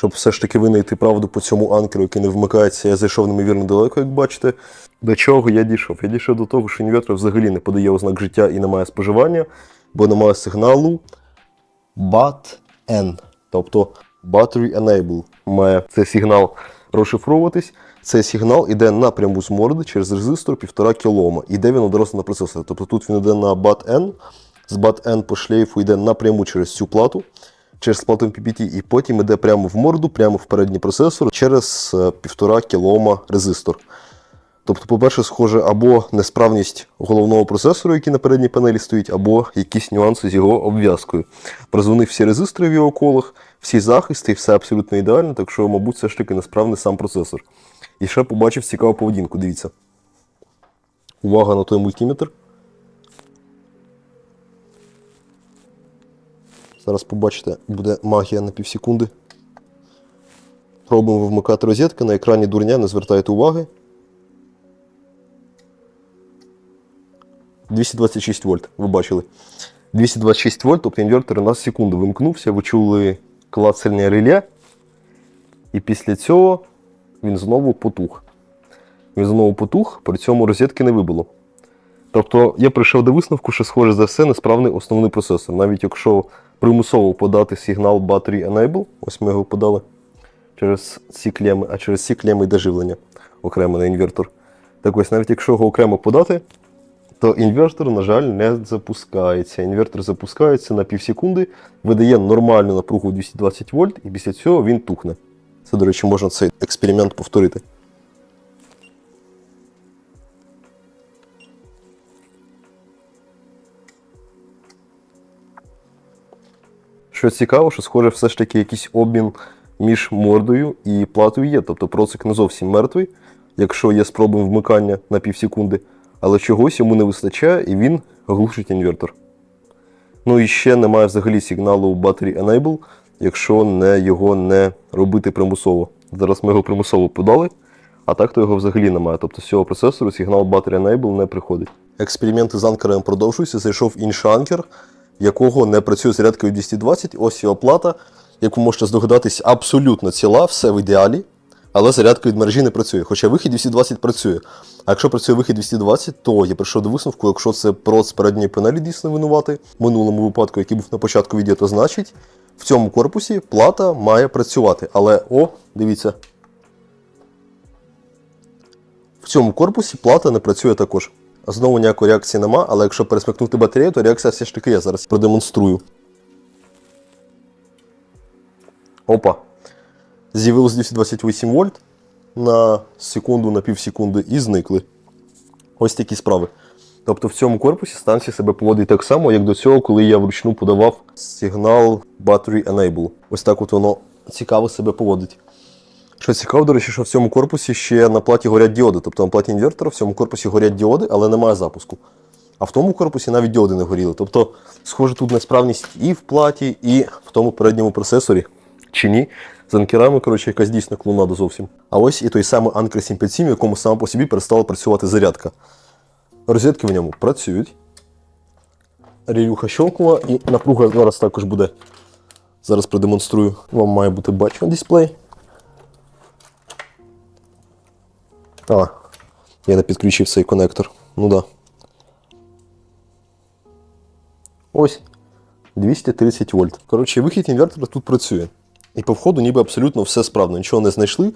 Щоб все ж таки винайти правду по цьому анкеру, який не вмикається, я зайшов немовірно далеко, як бачите. До чого я дійшов? Я дійшов до того, що інвертор взагалі не подає ознак життя і немає споживання, бо немає сигналу BAT-N, тобто Battery Enable. Має цей сигнал розшифровуватись. Цей сигнал іде напряму з морди через резистор 1,5 кОм. Іде він одразу на процесор. Тобто тут він йде на BAT-N, з BAT-N по шлейфу йде напряму через цю плату, через плату PPT, і потім йде прямо в морду, прямо в передній процесор через е, 1,5 кОм резистор. Тобто, по-перше, схоже, або несправність головного процесору, який на передній панелі стоїть, або якісь нюанси з його обв'язкою. Прозвонив всі резистори в його колах, всі захисти, все абсолютно ідеально, так що, мабуть, все ж таки несправний сам процесор. І ще побачив цікаву поведінку, дивіться. Увага на той мультиметр. Зараз побачите, буде магія на півсекунди. Пробуємо вмикати розетки. На екрані дурня, не звертайте уваги. 226 вольт, ви бачили. 226 вольт, тобто інвертор на секунду вимкнувся, ви чули клацання реле, і після цього він знову потух. Він знову потух, при цьому розетки не вибило. Тобто я прийшов до висновку, що, схоже за все, несправний основний процесор. Навіть якщо примусово подати сигнал Battery Enable, ось ми його подали через ці клеми, а через ці клеми йде живлення окремо на інвертор. Так ось, навіть якщо його окремо подати, то інвертор, на жаль, не запускається. Інвертор запускається на півсекунди, видає нормальну напругу 220 вольт, і після цього він тухне. Це, до речі, можна цей експеримент повторити. Що цікаво, що схоже, все ж таки якийсь обмін між мордою і платою є. Тобто процик не зовсім мертвий, якщо є спроби вмикання на півсекунди, але чогось йому не вистачає і він глушить інвертор. Ну і ще немає взагалі сигналу Battery Enable, якщо не, його не робити примусово. Зараз ми його примусово подали, а так то його взагалі немає. Тобто з цього процесору сигнал Battery Enable не приходить. Експерименти з анкером продовжуються. Зайшов інший анкер, якого не працює зарядкою 220. Ось його плата, яку можете здогадатись, абсолютно ціла, все в ідеалі. Але зарядка від мережі не працює. Хоча вихід 220 працює. А якщо працює вихід 220, то я прийшов до висновку, якщо це проц з передньої панелі дійсно винувати, в минулому випадку, який був на початку відео, то значить в цьому корпусі плата має працювати. Але о, дивіться. В цьому корпусі плата не працює також. Знову ніякої реакції нема, але якщо пересмикнути батарею, то реакція все ж таки є. Зараз продемонструю. Опа. З'явилось 228 вольт на секунду, на півсекунди і зникли. Ось такі справи. Тобто в цьому корпусі станція себе поводить так само, як до цього, коли я вручну подавав сигнал Battery Enable. Ось так от воно цікаво себе поводить. Що цікаво, до речі, що в цьому корпусі ще на платі горять діоди. Тобто на платі інвертора в цьому корпусі горять діоди, але немає запуску. А в тому корпусі навіть діоди не горіли. Тобто, схоже, тут несправність і в платі, і в тому передньому процесорі. Чи ні? З анкерами, коротше, якась дійсно клоунада зовсім. А ось і той самий Anker 757, в якому сама по собі перестала працювати зарядка. Розетки в ньому працюють. Релюха щелкнула і напруга зараз також буде. Зараз продемонструю. Вам має бути бачено дисплей. А, я не підключив цей конектор. Ну да. Ось. 230 вольт. Коротше, вихід інвертора тут працює. І по входу ніби абсолютно все справно, нічого не знайшли.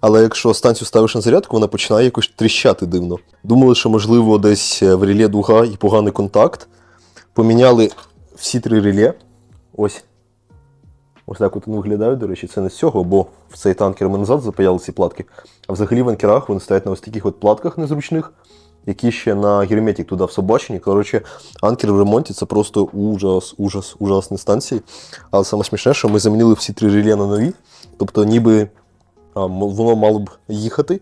Але якщо станцію ставиш на зарядку, вона починає якось тріщати дивно. Думали, що можливо десь в реле дуга і поганий контакт. Поміняли всі три реле. Ось. Ось так от вони виглядають, до речі, це не з цього, бо в цей танкер ми назад запаяли ці платки. А взагалі в анкерах вони стоять на ось таких от платках незручних, які ще на герметик туди всобачені. Коротше, анкер в ремонті це просто ужас, ужас, ужасні станції. Але саме смішне, що ми замінили всі три реле на нові. Тобто, ніби а, воно мало б їхати,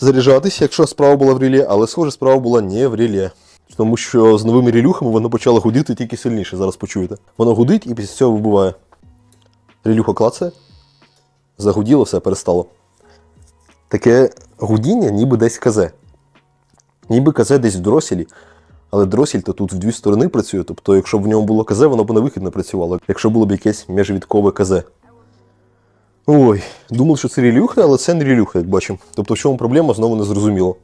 заряджатися, якщо справа була в реле, але схоже, справа була не в реле. Тому що з новими релюхами воно почало гудіти тільки сильніше, зараз почуєте. Воно гудить і після цього вибиває. Релюха клацає, загуділо, все перестало. Таке гудіння ніби десь казе. Ніби казе десь в дроселі, але дросель то тут в дві сторони працює. Тобто, якщо б в ньому було казе, воно б на вихід не працювало, якщо було б якесь міжвідкове казе. Ой, думав, що це релюхи, але це не релюхи, як бачимо. Тобто в чому проблема, знову не зрозуміло.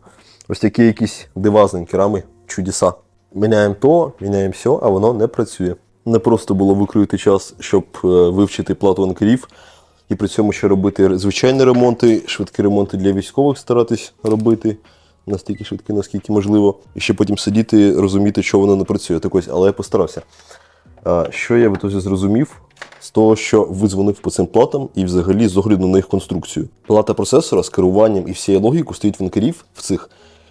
Ось такі якісь дивазненькі рами чудеса. Міняємо то, міняємо все, а воно не працює. Не просто було викроїти час, щоб е, вивчити плату анкерів, і при цьому ще робити звичайні ремонти, швидкі ремонти для військових старатись робити настільки швидкі, наскільки можливо. І ще потім сидіти, розуміти, що воно не працює. Так ось, але я постарався. А, Що я в ітозі зрозумів з того, що видзвонив по цим платам і взагалі з огляду на їх конструкцію. Плата процесора з керуванням і всією логікою стоїть в анкерів в цих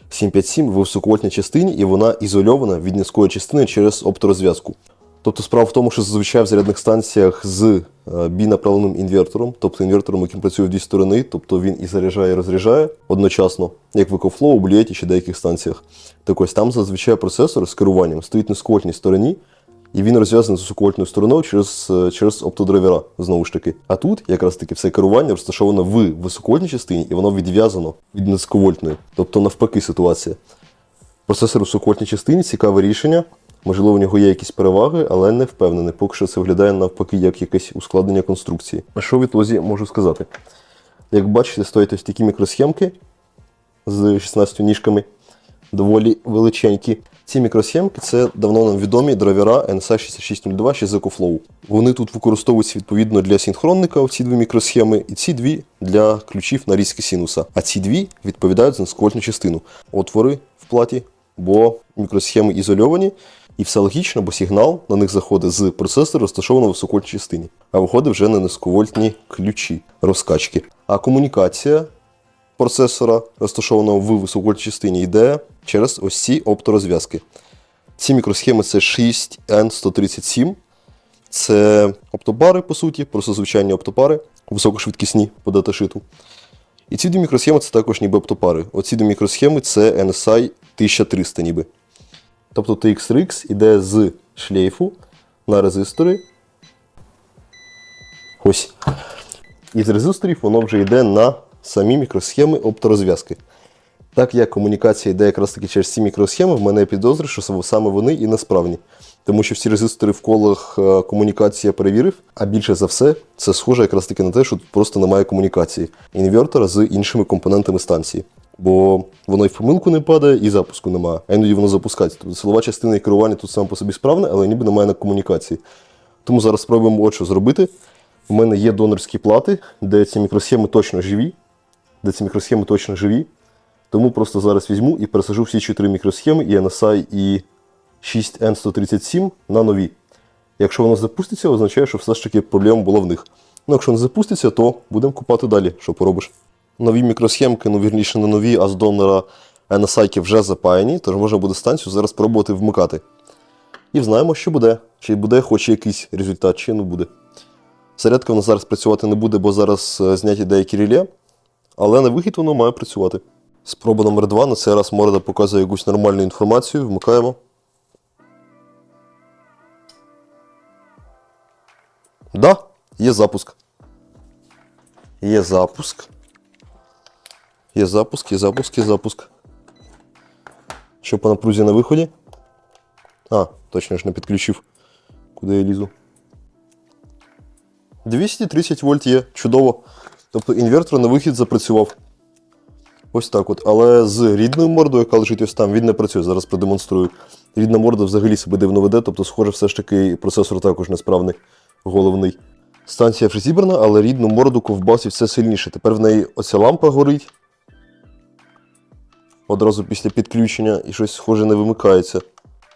757 в високовольтній частині, і вона ізольована від низької частини через опторозв'язку. Тобто справа в тому, що зазвичай в зарядних станціях з е, бінаправленим інвертором, тобто інвертором, яким працює в дві сторони, тобто він і заряджає, і розряджає одночасно, як в EcoFlow, у Blue чи деяких станціях. Так ось там зазвичай процесор з керуванням стоїть на низьковольтній стороні, і він розв'язаний з високовольтною стороною через, е, через оптодрайвера, знову ж таки. А тут якраз таки все керування розташовано в високовольтній частині, і воно відв'язано від низьковольтної. Тобто навпаки ситуація. Процесор у високовольтній частині цікаве рішення. Можливо, у нього є якісь переваги, але не впевнений. Поки що це виглядає навпаки як якесь ускладнення конструкції. А що в ітозі можу сказати? Як бачите, стоять ось такі мікросхемки з 16 ніжками, доволі величенькі. Ці мікросхемки це давно нам відомі драйвера NSA 6602 ще з EcoFlow. Вони тут використовуються відповідно для синхронника, ці дві мікросхеми, і ці дві для ключів на різки синуса. А ці дві відповідають за низьковольтну частину. Отвори в платі, бо мікросхеми ізольовані, і все логічно, бо сигнал на них заходить з процесора, розташованого в високовольтній частині, а виходить вже на низьковольтні ключі розкачки. А комунікація процесора, розташованого в високовольтній частині, йде через ось ці опторозв'язки. Ці мікросхеми це 6N137. Це оптобари, по суті, просто звичайні оптопари, високошвидкісні по даташиту. І ці дві мікросхеми це також ніби оптопари. Оці дві мікросхеми це NSI 1300 ніби. Тобто TX-RX іде з шлейфу на резистори. Ось. І з резисторів воно вже йде на самі мікросхеми опторозв'язки. Так як комунікація йде якраз таки через ці мікросхеми, в мене підозри, що саме вони і несправні. Тому що всі резистори в колах е, комунікації я перевірив, а більше за все це схоже якраз таки на те, що тут просто немає комунікації інвертора з іншими компонентами станції. Бо воно і в помилку не падає, і запуску немає. А іноді воно запускається. Тобто силова частина і керування тут сам по собі справне, але ніби немає на комунікації. Тому зараз спробуємо от що зробити. У мене є донорські плати, де ці мікросхеми точно живі. Де ці мікросхеми точно живі. Тому просто зараз візьму і пересажу всі чотири мікросхеми і NSI, і 6N137 на нові. Якщо воно запуститься, означає, що все ж таки проблема була в них. Ну, якщо не запуститься, то будемо купати далі, що поробиш. Нові мікросхемки, ну вірніше не нові, а з донора NSI вже запаяні, тож можна буде станцію зараз пробувати вмикати. І знаємо, що буде. Чи буде хоч якийсь результат, чи не буде. Зарядка в нас зараз працювати не буде, бо зараз е, зняті деякі реле, але на вихід воно має працювати. Спроба номер 2 на цей раз морда показує якусь нормальну інформацію. Вмикаємо. Да, є запуск. Є запуск. Є запуск, є запуск, є запуск. Що по напрузі на виході? А, точно ж не підключив. Куди я лізу? 230 вольт є, чудово. Тобто інвертор на вихід запрацював. Ось так от. Але з рідною мордою, яка лежить ось там, він не працює. Зараз продемонструю. Рідна морда взагалі себе дивно веде, тобто, схоже, все ж таки процесор також несправний, головний. Станція вже зібрана, але рідну морду ковбасить все сильніше. Тепер в неї оця лампа горить. Одразу після підключення і щось схоже не вимикається.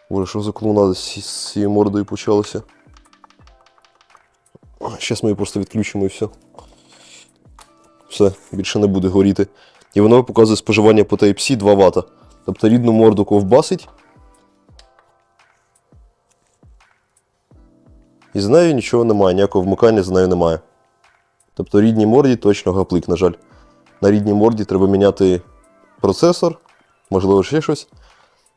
Боже, що за клоунада з цією мордою почалося. Зараз ми її просто відключимо і все. Все, більше не буде горіти. І воно показує споживання по Type-C 2 Вт. Тобто рідну морду ковбасить. І з нею нічого немає, ніякого вмикання з нею немає. Тобто рідній морді точно гаплик, на жаль. На рідній морді треба міняти процесор, можливо, ще щось.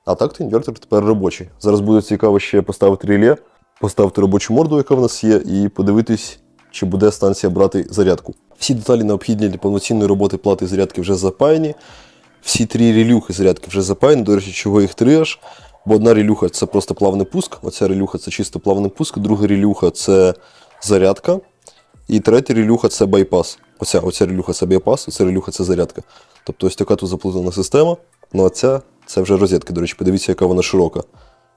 А так то інвертор тепер робочий. Зараз буде цікаво ще поставити реле, поставити робочу морду, яка в нас є, і подивитись, чи буде станція брати зарядку. Всі деталі необхідні для повноцінної роботи плати зарядки вже запаяні. Всі три релюхи зарядки вже запаяні. До речі, чого їх три аж. Бо одна релюха це просто плавний пуск, оця релюха це чисто плавний пуск, друга релюха це зарядка. І третя релюха це байпас. Оця, оця релюха це байпас, оця релюха це зарядка. Тобто ось така тут заплутана система. Ну а ця це вже розетки, до речі, подивіться, яка вона широка.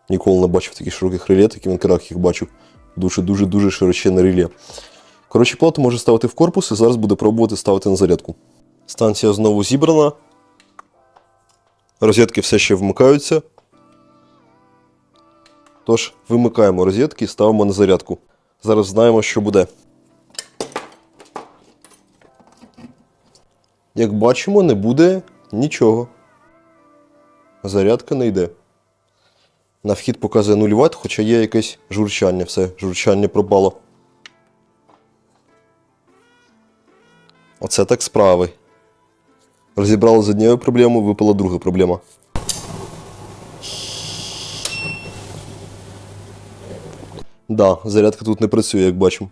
Ніколи не бачив таких широких реле, таким інкарах їх бачив. Дуже-дуже дуже широченне реле. Коротше, плату може ставити в корпус і зараз буде пробувати ставити на зарядку. Станція знову зібрана. Розетки все ще вмикаються. Тож, вимикаємо розетки і ставимо на зарядку. Зараз знаємо, що буде. Як бачимо, не буде нічого. Зарядка не йде. На вхід показує 0 Вт, хоча є якесь журчання. Все, журчання пропало. Оце так справи. Розібрали з однією проблемою, випала друга проблема. Да, зарядка тут не працює, як бачимо.